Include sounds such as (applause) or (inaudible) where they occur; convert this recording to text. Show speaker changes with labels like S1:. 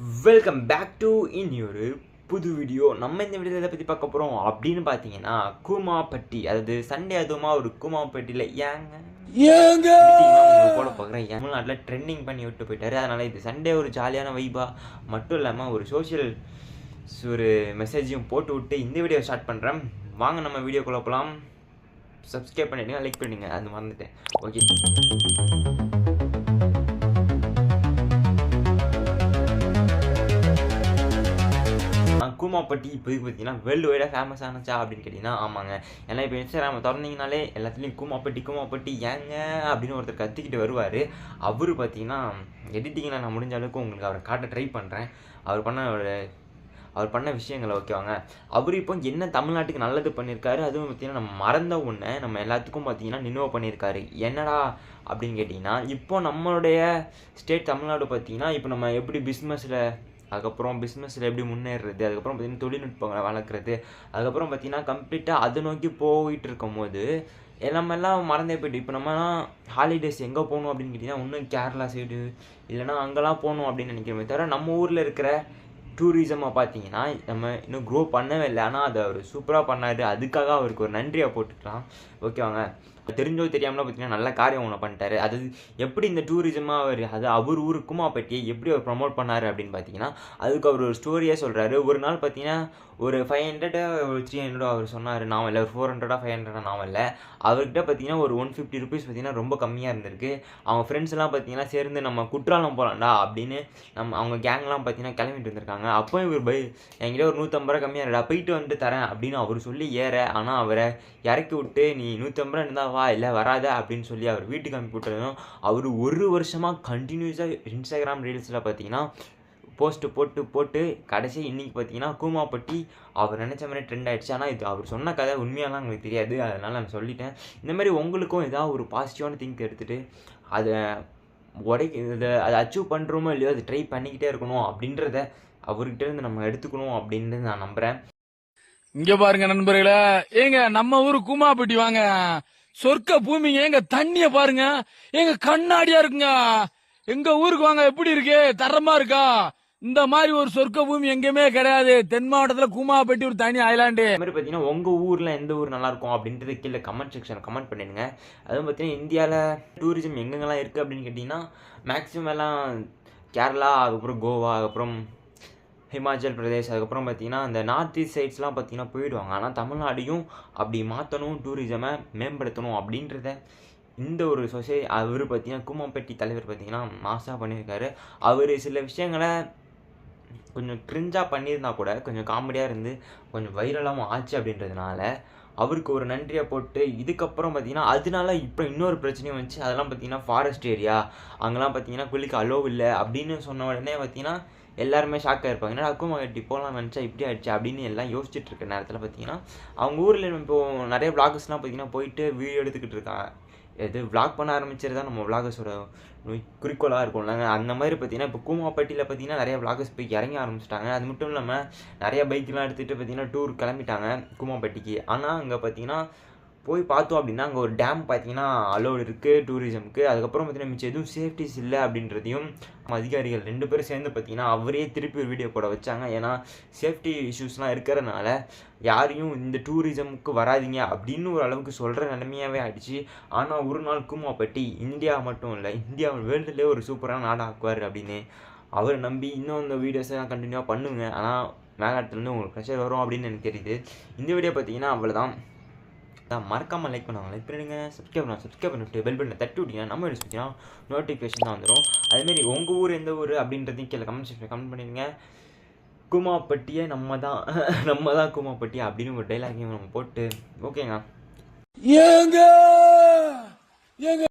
S1: Welcome back to இனி ஒரு புது வீடியோ நம்ம இந்த வீடியோ எதை பற்றி பார்க்க போகிறோம் அப்படின்னு பார்த்தீங்கன்னா கூமாப்பட்டி அதாவது சண்டே அதுவுமா ஒரு கூமாப்பட்டியில் ஏங்க? போட பார்க்குறேன் தமிழ்நாட்டில் ட்ரெண்டிங் பண்ணி விட்டு போயிட்டாரு. அதனால் இது சண்டே ஒரு ஜாலியான வைபா மட்டும் இல்லாமல் ஒரு சோஷியல் ஒரு மெசேஜையும் போட்டு விட்டு இந்த வீடியோ ஸ்டார்ட் பண்ணுறேன் வாங்க நம்ம வீடியோக்குள்ள போகலாம் சப்ஸ்கிரைப் பண்ணிடுங்க லைக் பண்ணிடுங்க. அது மறந்துட்டேன். ஓகே கூமாப்பட்டி இப்போதைக்கு பார்த்தீங்கன்னா வேர்ல்டு வைடாக ஃபேமஸ் ஆனச்சா அப்படின்னு கேட்டிங்கன்னா ஆமாங்க. ஏன்னா இப்போ இன்ஸ்டாகிராம் திறந்தீங்கனாலே எல்லாத்துலேயும் கூமாப்பட்டி கூமாப்பட்டி ஏங்க அப்படின்னு ஒருத்தர் கத்திக்கிட்டு வருவார். அவர் பார்த்தீங்கன்னா எடிட்டிங்கில் நான் முடிஞ்ச அளவுக்கு உங்களுக்கு அவரை காட்ட ட்ரை பண்ணுறேன் அவர் பண்ண ஒரு அவர் பண்ண விஷயங்களை ஓகேவாங்க அவர் இப்போ என்ன தமிழ்நாட்டுக்கு நல்லது பண்ணியிருக்காரு அதுவும் பார்த்தீங்கன்னா நம்ம மறந்த ஒன்று நம்ம எல்லாத்துக்கும் பார்த்தீங்கன்னா நினைவு பண்ணியிருக்காரு என்னடா அப்படின்னு கேட்டிங்கன்னா இப்போ நம்மளுடைய ஸ்டேட் தமிழ்நாடு பார்த்தீங்கன்னா இப்போ நம்ம எப்படி பிஸ்னஸில் அதுக்கப்புறம் பிஸ்னஸில் எப்படி முன்னேறுறது அதுக்கப்புறம் பார்த்தீங்கன்னா தொழில்நுட்பங்களை வளர்க்குறது. அதுக்கப்புறம் பார்த்தீங்கன்னா கம்ப்ளீட்டாக அதை நோக்கி போயிட்டு இருக்கும்போது நம்ம எல்லாம் மறந்தே போய்ட்டு இப்போ நம்மலாம் ஹாலிடேஸ் எங்கே போகணும் அப்படின்னு கேட்டிங்கன்னா இன்னும் கேரளா சைடு இல்லைன்னா அங்கெல்லாம் போகணும் அப்படின்னு நினைக்கிறோமே தவிர நம்ம ஊரில் இருக்கிற டூரிசமாக பார்த்தீங்கன்னா நம்ம இன்னும் க்ரோ பண்ணவே இல்லை. ஆனால் அதை அவர் சூப்பராக பண்ணார். அதுக்காக அவருக்கு ஒரு நன்றியை போட்டுக்கலாம். ஓகேவாங்க தெரிஞ்சோ தெரியாமலோ பார்த்தீங்கன்னா நல்ல காரியம் ஒன்று பண்ணிட்டாரு. அது எப்படி இந்த டூரிசமாக அவர் அது அவர் ஊருக்குமா பற்றியே எப்படி அவர் ப்ரமோட் பண்ணார் அப்படின்னு பார்த்தீங்கன்னா அதுக்கு அவர் ஒரு ஸ்டோரியே சொல்கிறாரு ஒரு நாள் பார்த்தீங்கன்னா ஒரு ஃபைவ் ஹண்ட்ரடு ஒரு த்ரீ ஹண்ட்ரடோ அவர் சொன்னார். நாவல் ஒரு ஃபோர் ஹண்ட்ரடா ஃபைவ் ஹண்ட்ரடா நாவலில் அவர்கிட்ட பார்த்தீங்கன்னா ஒரு ஒன் ஃபிஃப்டி ருபீஸ் பார்த்தீங்கன்னா ரொம்ப கம்மியாக இருந்திருக்கு. அவங்க ஃப்ரெண்ட்ஸ் எல்லாம் பார்த்தீங்கன்னா சேர்ந்து நம்ம குற்றாலம் போகலாம்டா அப்படின்னு நம்ம அவங்க கேங்லாம் பார்த்தீங்கன்னா கிளம்பிட்டு வந்திருக்காங்க அப்போ இவர் பை என்கிட்ட ஒரு நூற்றம்பது ரூபா கம்மியாக இருடா போயிட்டு வந்துட்டு தரேன் அப்படின்னு அவர் சொல்லி ஏற. ஆனால் அவரை இறக்கி விட்டு நீ நூற்றம்பது ரூபா இருந்தால் வா இல்லை வராதா அப்படின்னு சொல்லி அவர் வீட்டுக்கு அனுப்பி அவர் ஒரு வருஷமாக கண்டினியூஸாக இன்ஸ்டாகிராம் ரீல்ஸில் பார்த்தீங்கன்னா போஸ்ட்டு போட்டு போட்டு கடைசி இன்னைக்கு பார்த்தீங்கன்னா கூமாப்பட்டி அவர் நினச்ச மாதிரி ட்ரெண்ட் ஆகிடுச்சு ஆனால் இது அவர் சொன்ன கதை உண்மையாலாம் எங்களுக்கு தெரியாது. அதனால் நான் சொல்லிட்டேன். இந்த மாதிரி உங்களுக்கும் ஏதாவது ஒரு பாசிட்டிவான திங்க் எடுத்துகிட்டு அதை உடைக்க இதை அதை அச்சீவ் பண்ணுறோமோ இல்லையோ அதை ட்ரை பண்ணிக்கிட்டே இருக்கணும் அப்படின்றத அவர்கிட்டேருந்து நம்ம எடுத்துக்கணும் அப்படின்னு நான் நம்புகிறேன்
S2: இங்க பாருங்க நண்பர்களே. ஏங்க நம்ம ஊர் கூமாப்பட்டி வாங்க. சொர்க்க பூமிங்க எங்க தண்ணிய பாருங்க. எங்க கண்ணாடியா இருக்குங்க. எங்க ஊருக்கு வாங்க எப்படி இருக்கு? தரமா இருக்கா? இந்த மாதிரி ஒரு சொர்க்க பூமி எங்கேயுமே கிடையாது. தென் மாவட்டத்துல கூமாப்பட்டி ஒரு தனி ஐலாண்டு
S1: அது மாதிரி பார்த்தீங்கன்னா உங்கள் ஊரில் எந்த ஊர் நல்லா இருக்கும் அப்படின்றத கீழே கமெண்ட் செக்ஷனில் கமெண்ட் பண்ணிடுங்க. அதுவும் பார்த்தீங்கன்னா இந்தியாவில் டூரிசம் எங்கெங்கெல்லாம் இருக்குது அப்படின்னு கேட்டிங்கன்னா மேக்ஸிமம் எல்லாம் கேரளா அதுக்கப்புறம் கோவா அதுக்கப்புறம் ஹிமாச்சல் பிரதேஷ் அதுக்கப்புறம் பார்த்தீங்கன்னா அந்த நார்த் ஈஸ்ட் சைட்ஸ்லாம் பார்த்தீங்கன்னா போயிடுவாங்க. ஆனால் தமிழ்நாடையும் அப்படி மாற்றணும் டூரிசமை மேம்படுத்தணும் அப்படின்றத இந்த ஒரு சொசை அவர் பார்த்தீங்கன்னா கூமாப்பட்டி தலைவர் பார்த்தீங்கன்னா மாசாக பண்ணியிருக்காரு. அவர் சில விஷயங்களை கொஞ்சம் க்ரிஞ்சாக பண்ணியிருந்தா கூட கொஞ்சம் காமெடியாக இருந்து கொஞ்சம் வைரலாகவும் ஆச்சு அப்படின்றதுனால அவருக்கு ஒரு நன்றியை போட்டு இதுக்கப்புறம் பார்த்தீங்கன்னா அதனால இப்போ இன்னொரு பிரச்சனையும் வந்துச்சு. அதெல்லாம் பார்த்தீங்கன்னா ஃபாரஸ்ட் ஏரியா அங்கெல்லாம் பார்த்தீங்கன்னா குளிக்க அலோவ் இல்லை அப்படின்னு சொன்ன உடனே பார்த்தீங்கன்னா எல்லாருமே ஷாக்காக இருப்பாங்க ஏன்னா அக்கும் டிப்போலாம் போகலாம் நினச்சா இப்படி ஆயிடுச்சு அப்படின்னு எல்லாம் யோசிச்சுட்டு இருக்க நேரத்தில் பார்த்தீங்கன்னா அவங்க ஊரில் இப்போ நிறைய பிளாகர்ஸ்லாம் பார்த்தீங்கன்னா போயிட்டு வீடியோ எடுத்துக்கிட்டு இருக்காங்க. எது விளாக் பண்ண ஆரம்பிச்சது தான் நம்ம விளாகர்ஸோட குறிக்கோளாக இருக்கும்ல. அந்த மாதிரி பார்த்தீங்கன்னா இப்போ கூமாப்பட்டியில் பார்த்தீங்கன்னா நிறைய விளாகர்ஸ் போய் இறங்க ஆரம்பிச்சிட்டாங்க. அது மட்டும் இல்லாமல் நிறைய பைக்கெலாம் எடுத்துகிட்டு பார்த்தீங்கன்னா டூர் கிளம்பிட்டாங்க கூமாப்பட்டிக்கு. ஆனால் அங்கே பார்த்தீங்கன்னா போய் பார்த்தோம் அப்படின்னா அங்கே ஒரு டேம் பார்த்தீங்கன்னா அலோடு இருக்குது டூரிசமுக்கு அதுக்கப்புறம் பார்த்தீங்கன்னா மிச்சம் எதுவும் சேஃப்டிஸ் இல்லை அப்படின்றதையும் அதிகாரிகள் ரெண்டு பேரும் சேர்ந்து பார்த்தீங்கன்னா அவரே திருப்பி ஒரு வீடியோ போட வச்சாங்க. ஏன்னா சேஃப்டி இஷ்யூஸ்லாம் இருக்கிறனால யாரையும் இந்த டூரிசமுக்கு வராதீங்க அப்படின்னு ஒரு அளவுக்கு சொல்கிற நிலைமையாகவே ஆயிடுச்சு. ஆனால் ஒரு நாள் கூமாப்பட்டி இந்தியா மட்டும் இல்லை இந்தியா வேர்ல்டுலேயே ஒரு சூப்பரான நாடு ஆக்குவார் அப்படின்னு அவரை நம்பி இன்னும் இந்த வீடியோஸ்லாம் கண்டினியூவாக பண்ணுங்க. ஆனால் மேலாட்டத்துலேருந்து உங்களுக்கு ப்ரெஷர் வரும் அப்படின்னு எனக்கு தெரியுது. இந்த வீடியோ பார்த்தீங்கன்னா அவ்வளோதான் தான் மறக்காமல் லைக் பண்ணுவாங்க லைக் பண்ணிடுங்க சப்ஸ்கிரைப் பண்ணுவாங்க சப்ஸ்கிரைப் பண்ணிவிட்டு பெல் பட்டனை தட்டி விட்டீங்கன்னா நம்ம யூஸ் பார்த்தீங்கன்னா நோட்டிஃபிகேஷன் தான் வந்துடும் அதுமாரி உங்கள் ஊர் எந்த ஊர் அப்படின்றதையும் கீழே கமெண்ட் செக்ஷன் கமெண்ட் பண்ணிடுங்க. கூமாப்பட்டியை நம்ம தான். (laughs) நம்ம தான் கூமாப்பட்டி அப்படின்னு ஒரு டைலாகையும் நம்ம போட்டு ஓகேங்க
S2: ஏங்க! ஏங்க!